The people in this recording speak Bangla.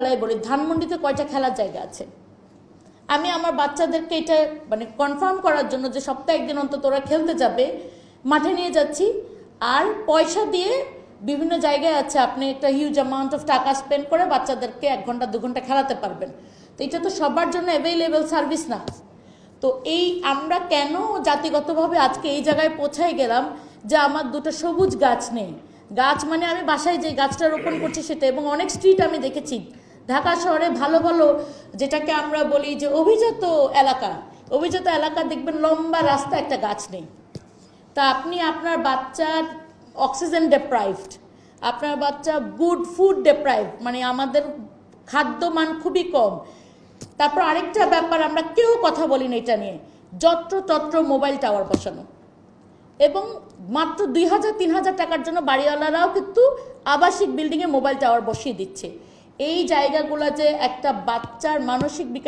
বেলায় বলি, ধানমন্ডিতে কয়টা খেলার জায়গা আছে? আমি আমার বাচ্চাদেরকে এটা মানে কনফার্ম করার জন্য যে সপ্তাহে একদিন অন্তত ওরা খেলতে যাবে, মাঠে নিয়ে যাচ্ছি। আর পয়সা দিয়ে বিভিন্ন জায়গায় আছে, আপনি একটা হিউজ অ্যামাউন্ট অফ টাকা স্পেন্ড করে বাচ্চাদেরকে এক ঘণ্টা, দু ঘণ্টা খেলাতে পারবেন। তো এটা তো সবার জন্য অ্যাভেলেবেল সার্ভিস না। তো এই আমরা কেন জাতিগতভাবে আজকে এই জায়গায় পৌঁছায় গেলাম যে আমার দুটো সবুজ গাছ নেই? গাছ মানে আমি বাসায় যে গাছটা রোপণ করছি সেটা এবং অনেক স্ট্রিট আমি দেখেছি। ঢাকা শহরে ভালো ভালো যেটাকে আমরা বলি যে অভিজাত এলাকা অভিজাত এলাকা দেখবেন লম্বা রাস্তা একটা গাছ নেই। তা আপনি আপনার বাচ্চার অক্সিজেন ডেপ্রাইভড আপনার বাচ্চা গুড ফুড ডেপ্রাইভ মানে আমাদের খাদ্য মান খুবই কম। তারপর আরেকটা ব্যাপার, আমরা কেউ কথা বলি না এটা নিয়ে, যত্র তত্র মোবাইল টাওয়ার বসানো। এবং মাত্র দুই হাজার, তিন হাজার টাকার জন্য বাড়িওয়ালারাও কিন্তু আবাসিক বিল্ডিংয়ে মোবাইল টাওয়ার বসিয়ে দিচ্ছে। এই জায়গাগুলো যে একটা বাচ্চার মানসিক বিকাশ